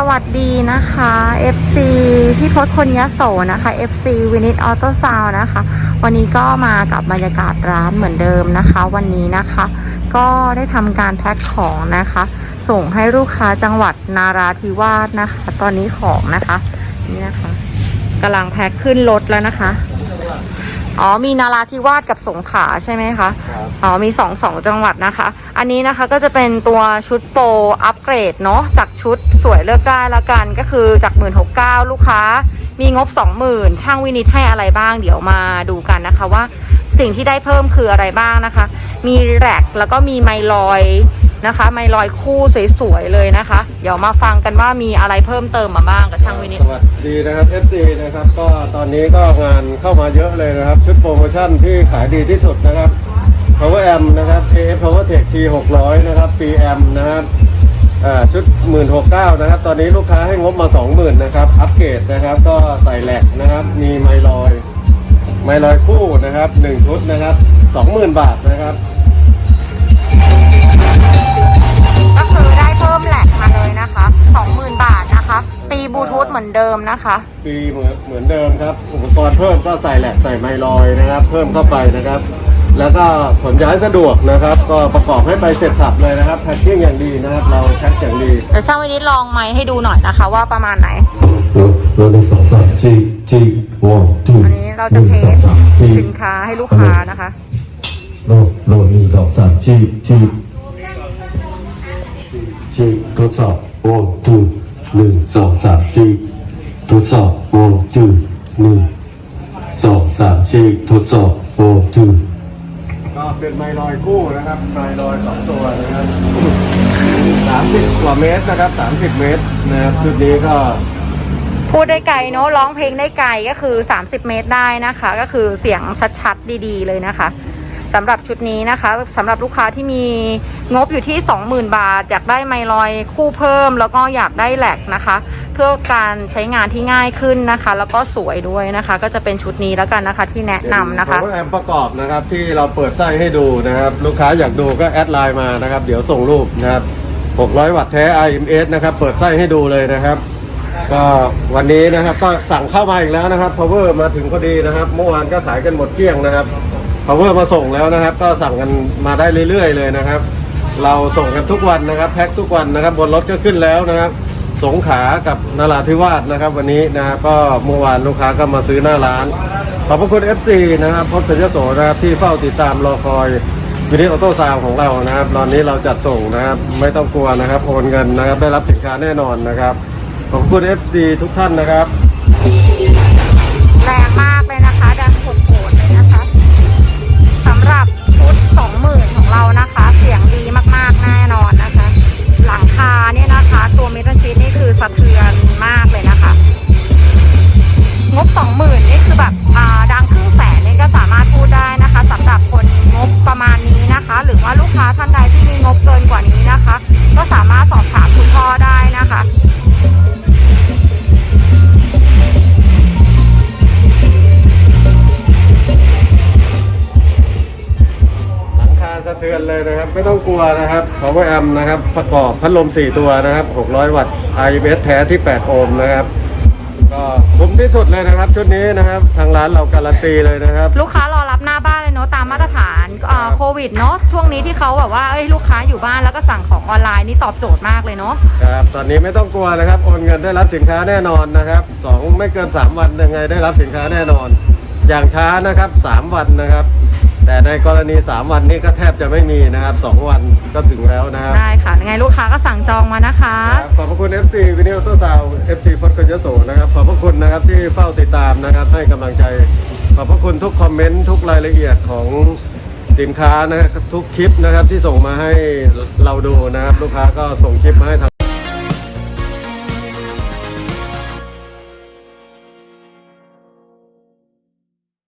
สวัสดีนะคะ FC พี่พศคนยโสนะคะ FC วินิตออโต้ซาวนะคะ วันนี้ก็มากับบรรยากาศร้านเหมือนเดิมนะคะ วันนี้นะคะ ก็ได้ทำการแพ็คของนะคะ ส่งให้ลูกค้าจังหวัดนาราธิวาสนะคะ ตอนนี้ของนะคะ นี่นะคะกำลังแพ็คขึ้นรถแล้วนะคะ อ๋อมีนาราธิวาสกับสงขลาใช่ไหมคะครับอ๋อมีสองสองจังหวัดนะคะ อันนี้นะคะก็จะเป็นตัวชุดโปรอัปเกรดเนาะจากชุดสวยเลือกได้ละกันก็คือจากหมื่นหกเก้าลูกค้า มีงบสองหมื่นช่างวินิตให้อะไรบ้างเดี๋ยวมาดูกันนะคะว่าสิ่งที่ได้เพิ่มคืออะไรบ้างนะคะ มีแร็กแล้วก็มีไมลอย นะคะ ไมลอยคู่สวยๆเลยนะคะ เดี๋ยวมาฟังกันว่ามีอะไรเพิ่มเติมมาบ้างกับช่างวินิตสวัสดีนะครับ FC นะครับก็ตอนนี้ก็งานเข้ามาเยอะเลยนะครับ ชุดโปรโมชั่นที่ขายดีที่สุดนะครับ Power Amp นะครับ AF Power Tech T 600นะครับ PM นะครับชุด 169นะครับ ตอนนี้ลูกค้าให้งบมา 20,000นะครับ อัปเกรดนะครับ ก็ใส่แหลกนะครับ มีไมลอย ไมลอยคู่นะครับ 1 ชุดนะครับ 20,000 บาทนะครับ 20,000 บาทนะคะ ปีบลูทูธเหมือนเดิมนะคะ ปีเหมือนเหมือนเดิมครับ อุปกรณ์เพิ่มก็ใส่แหลกใส่ไมลอยนะครับ เพิ่มเข้าไปนะครับ แล้วก็ขนย้ายสะดวกนะครับ ก็ประกอบให้ไปเสร็จสับเลยนะครับแพ็คกิ้งอย่างดีนะครับ เราแพ็คอย่างดีเดี๋ยวช่างวินิตลองไม้ให้ดูหน่อยนะคะ ว่าประมาณไหนรถรถหนึ่งสองสามสี่สี่วันทูอันนี้เราจะเทสสินค้าให้ลูกค้านะคะรถรถหนึ่งสองสามสี่สี่สี่ทดสอบ วันทูหนึ่งสองสามสี่ทดสอบวันทูหนึ่งสองสามสี่ทดสอบวันทูก็เป็นไมลอยคู่นะครับไมลอยสองตัวนะครับสามสิบกว่าเมตรนะครับสามสิบเมตรนะครับชุดนี้ก็พูดได้ไกลเนอะร้องเพลงได้ไกลก็คือ 30 เมตรได้นะคะ ก็คือเสียงชัดๆ ดีๆ เลยนะคะ สำหรับชุดนี้นะคะสำหรับลูกค้าที่มีงบอยู่ที่ 20,000 บาท อยากได้ไมลอยคู่เพิ่ม แล้วก็อยากได้แหลกนะคะ เพื่อการใช้งานที่ง่ายขึ้นนะคะ แล้วก็สวยด้วยนะคะ ก็จะเป็นชุดนี้แล้วกันนะคะที่แนะนำนะคะเป็น power amp ประกอบนะครับที่เราเปิดไส้ให้ดูนะครับ ลูกค้าอยากดูก็แอดไลน์มานะครับ เดี๋ยวส่งรูปนะครับ 600 วัตต์แท้ IMS นะครับ เปิดไส้ให้ดูเลยนะครับ ก็วันนี้นะครับก็สั่งเข้ามาอีกแล้วนะครับ power มาถึงพอดีนะครับ เมื่อวานก็ขายกันหมดเกลี้ยงนะครับ power มาส่งแล้วนะครับ ก็สั่งกันมาได้เรื่อยๆเลยนะครับ เราส่งกันทุกวันนะครับ แพ็คทุกวันนะครับ บนรถก็ขึ้นแล้วนะครับ สงขากับนราธิวาสนะครับ วันนี้นะครับก็เมื่อวานลูกค้าก็มาซื้อหน้าร้าน ขอบพระคุณ FC นะครับพจน์ยโสนะครับที่เฝ้าติดตามรอคอยวินิจออโต้ซาวของเรานะครับ ตอนนี้เราจัดส่งนะครับ ไม่ต้องกลัวนะครับ โอนเงินนะครับ ได้รับสินค้าแน่นอนนะครับ ขอบคุณ FC ทุกท่านนะครับ ลังคาสะเทือนเลยนะครับ ไม่ต้องกลัวนะครับ Power Amp นะครับ ประกอบพัดลม 4 ตัวนะครับ 600 วัตต์ IMS แท้ที่ 8 โอห์มนะครับก็คุ้มที่สุดเลยนะครับ ชุดนี้นะครับ ทางร้านเราการันตีเลยนะครับ ลูกค้ารอรับหน้าบ้านเลยเนาะตามมาตรฐานเอ่อโควิดเนาะช่วงนี้ที่เขาแบบว่าเอ้ยลูกค้าอยู่บ้านแล้วก็สั่งของออนไลน์นี่ตอบโจทย์มากเลยเนาะครับตอนนี้ไม่ต้องกลัวนะครับ โอนเงินได้รับสินค้าแน่นอนนะครับสองไม่เกิน 3 วันยังไงได้รับสินค้าแน่นอน อย่างช้านะครับ 3 วันนะครับ แต่ในกรณี 3 วันนี้ก็แทบจะไม่มีนะครับ 2 วันก็ถึงแล้วนะครับได้ค่ะยังไงลูกค้าก็สั่งจองมานะคะ ครับขอบพระคุณ FC วินิโอโตซาว FC พจน์กยโสนะครับ ขอบพระคุณนะครับที่เฝ้าติดตามนะครับให้กำลังใจ ขอบพระคุณทุกคอมเมนต์ทุกรายละเอียดของสินค้านะครับทุกคลิปนะครับที่ส่งมาให้เราดูนะครับ ลูกค้าก็ส่งคลิปมาให้ทาง